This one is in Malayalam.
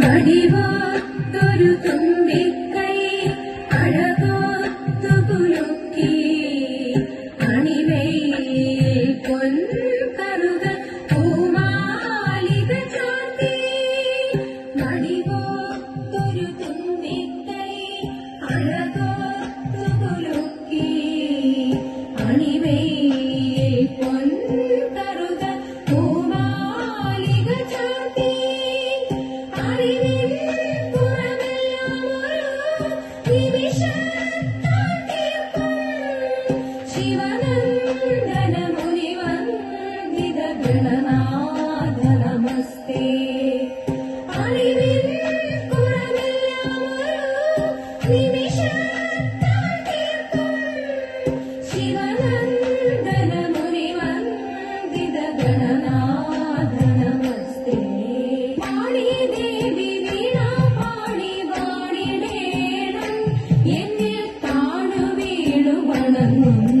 മടിവാത്തൊരു തുമ്പിക്കൈ അഴകാത്തു കുലുക്കി അണിവയിൽ പൊൻകറുകൾ പൂമാലിക ചാത്തി മടിവാത്തൊരു തുമ്പിക്കൈ അഴകാ 嗯。